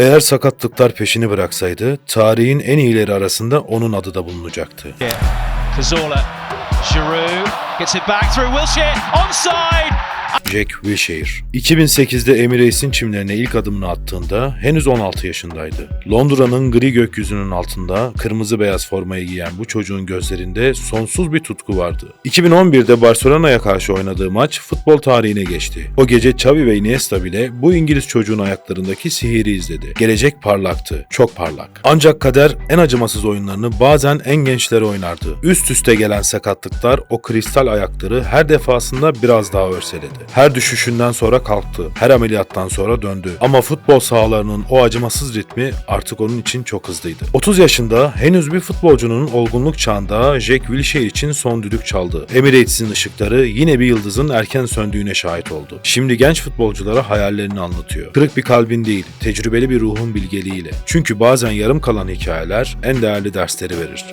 Eğer sakatlıklar peşini bıraksaydı, tarihin en iyileri arasında onun adı da bulunacaktı. Cazorla, Giroud gets it back through Wilshere, onside. Jack Wilshere. 2008'de Emirates'in çimlerine ilk adımını attığında henüz 16 yaşındaydı. Londra'nın gri gökyüzünün altında kırmızı beyaz formayı giyen bu çocuğun gözlerinde sonsuz bir tutku vardı. 2011'de Barcelona'ya karşı oynadığı maç futbol tarihine geçti. O gece Xavi ve Iniesta bile bu İngiliz çocuğun ayaklarındaki sihiri izledi. Gelecek parlaktı, çok parlak. Ancak kader en acımasız oyunlarını bazen en gençleri oynardı. Üst üste gelen sakatlıklar o kristal ayakları her defasında biraz daha örseledi. Her düşüşünden sonra kalktı. Her ameliyattan sonra döndü. Ama futbol sahalarının o acımasız ritmi artık onun için çok hızlıydı. 30 yaşında henüz bir futbolcunun olgunluk çağında Jack Wilshere için son düdük çaldı. Emirates'in ışıkları yine bir yıldızın erken söndüğüne şahit oldu. Şimdi genç futbolculara hayallerini anlatıyor. Kırık bir kalbin değil, tecrübeli bir ruhun bilgeliğiyle. Çünkü bazen yarım kalan hikayeler en değerli dersleri verir.